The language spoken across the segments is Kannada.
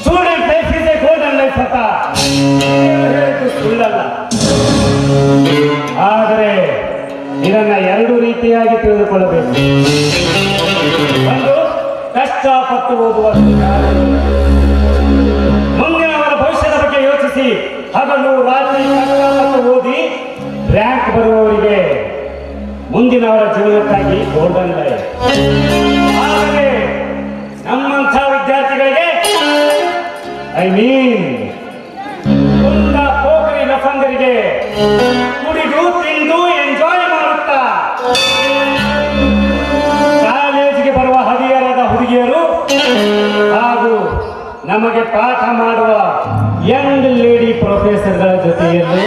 Student life is a life ಸುಳ್ಳಲ್ಲ. ಆದರೆ ಇದನ್ನ ಎರಡು ರೀತಿಯಾಗಿ ತಿಳಿದುಕೊಳ್ಳಬೇಕು. ಒಂದು ಕಷ್ಟಪಟ್ಟು ಓದುವ ನಮಗೆ ಪಾಠ ಮಾಡುವ ಯಂಗ್ ಲೇಡಿ ಪ್ರೊಫೆಸರ್ಗಳ ಜೊತೆಯಲ್ಲಿ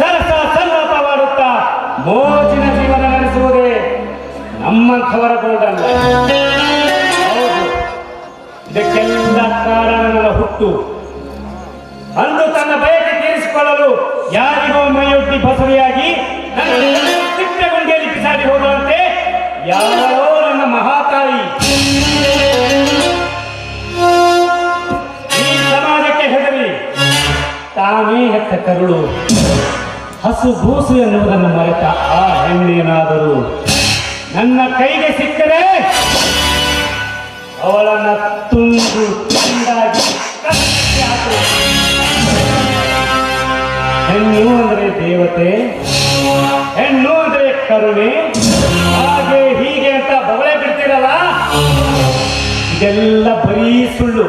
ಸರಸ ಸಲ್ಲಪವಾಡುತ್ತಾ ಮೋಜಿನ ಜೀವನ ನಡೆಸುವುದೇ ನಮ್ಮಂಥವರ ಗೋಲ್ಡನ್ ಹೌದು. ಇದಕ್ಕೆಲ್ಲ ಕಾರಣಗಳ ಹುಟ್ಟು. ಅಂದು ತನ್ನ ಬಯಕೆ ತೀರಿಸಿಕೊಳ್ಳಲು ಯಾರಿಗೋ ಮೈಯೊಟ್ಟಿ ಬಸರಿಯಾಗಿ ತಾನೇ ಹೆತ್ತ ಕರುಳು. ಹಸು ಬೂಸು ಎನ್ನುವುದನ್ನು ಮರೆತ ಆ ಹೆಣ್ಣೇನಾದರೂ ನನ್ನ ಕೈಗೆ ಸಿಕ್ಕರೆ ಅವಳನ್ನ ತುಂಡು ತುಂಡಾಗಿ. ಹೆಣ್ಣು ಅಂದರೆ ದೇವತೆ, ಹೆಣ್ಣು ಅಂದರೆ ಕರುಣೆ, ಹಾಗೆ ಹೀಗೆ ಅಂತ ಬೊಗಳೆ ಬಿಡ್ತೀರಲ್ಲ? ಇದೆಲ್ಲ ಬರೀ ಸುಳ್ಳು.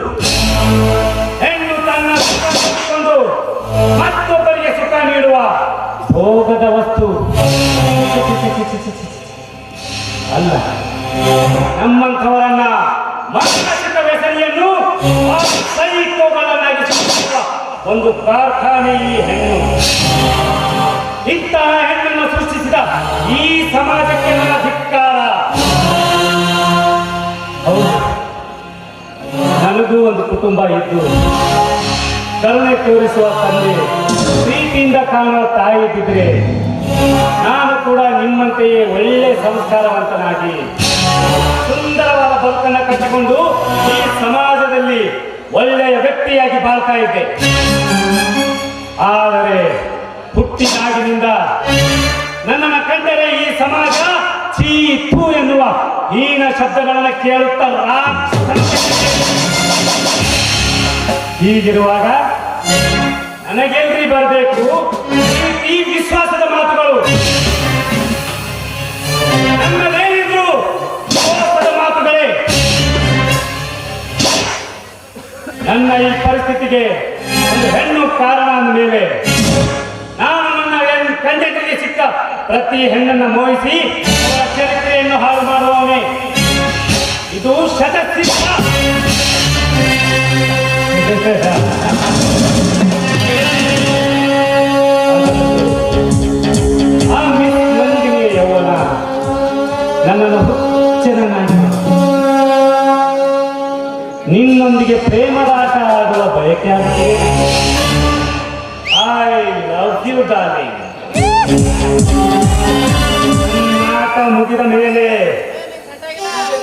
ಭೋಗದ ವಸ್ತು. ಅಲ್ಲ. ನಮ್ಮಂಥವರನ್ನ ಮಾನಸಿಕ ವ್ಯಸನಿಯನ್ನು ಒಂದು ಕಾರ್ಖಾನೆ ಈ ಹೆಣ್ಣು. ಇಂತಹ ಹೆಣ್ಣನ್ನು ಸೃಷ್ಟಿಸಿದ ಈ ಸಮಾಜಕ್ಕೆ ನನ್ನ ಧಿಕ್ಕಾರ. ನನಗೂ ಒಂದು ಕುಟುಂಬ ಇದ್ದು. ಕರುಣೆ ತೋರಿಸುವ ತಂದೆ. ಪ್ರೀತಿಯಿಂದ ಕಾಣುವ ತಾಯಿ ಇದ್ದಿದ್ರೆ ನಾನು ಕೂಡ ನಿಮ್ಮಂತೆಯೇ ಒಳ್ಳೆ ಸಂಸ್ಕಾರವಂತನಾಗಿ ಸುಂದರವಾದ ಬದುಕನ್ನು ಕಟ್ಟಿಕೊಂಡು ಈ ಸಮಾಜದಲ್ಲಿ ಒಳ್ಳೆಯ ವ್ಯಕ್ತಿಯಾಗಿ ಬಾಳ್ತಾ ಇದ್ದೆ. ಆದರೆ ಹುಟ್ಟಿನಾಗಿನಿಂದ ನನ್ನನ್ನು ಕಂಡರೆ ಈ ಸಮಾಜ ಚೀ ಥೂ ಎನ್ನುವ ಹೀನ ಶಬ್ದಗಳನ್ನು ಕೇಳುತ್ತಾ ಹೀಗಿರುವಾಗ ನನಗೆಲ್ರಿ ಬರಬೇಕು? ಈ ವಿಶ್ವಾಸದ ಮಾತುಗಳು. ನಮ್ಮದೇನಿದ್ರು ವಿಶ್ವಾಸದ ಮಾತುಗಳೇ. ನನ್ನ ಈ ಪರಿಸ್ಥಿತಿಗೆ ಒಂದು ಹೆಣ್ಣು ಕಾರಣ ಅಂದ ಮೇಲೆ ನಾನು ನನ್ನ ಕಂಜಟಿಗೆ ಸಿಕ್ಕ ಪ್ರತಿ ಹೆಣ್ಣನ್ನು ಮೋಹಿಸಿ ಅವರ ಚರಿತ್ರೆಯನ್ನು ಹಾಳು ಮಾಡುವವನೇ. ಇದು ಶತಸಿದ್ಧ ಆ ಮಿಸ್ ಯೌವನ ನನ್ನನ್ನು. ನಿನ್ನೊಂದಿಗೆ ಪ್ರೇಮದ ಆಟ ಆಡುವ ಬಯಕೆ ಆಗ್ತದೆ ಐ ಲವ್ ಯು ಡಾರ್ಲಿಂಗ್ ಮುಗಿದ ಮೇಲೆ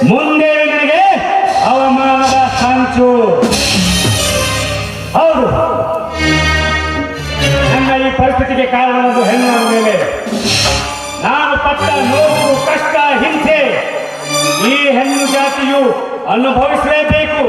ಮುಂದೆ ಅವಮಾನದ ಸಂಚು ಹೌದು. ನನ್ನ ಈ ಪರಿಸ್ಥಿತಿಗೆ ಕಾರಣ ಒಂದು ಹೆಣ್ಣು ಮೇಲೆ. ನಾನು ಪಟ್ಟ ನೋವು, ಕಷ್ಟ, ಹಿಂಸೆ ಈ ಹೆಣ್ಣು ಜಾತಿಯು ಅನುಭವಿಸಲೇಬೇಕು.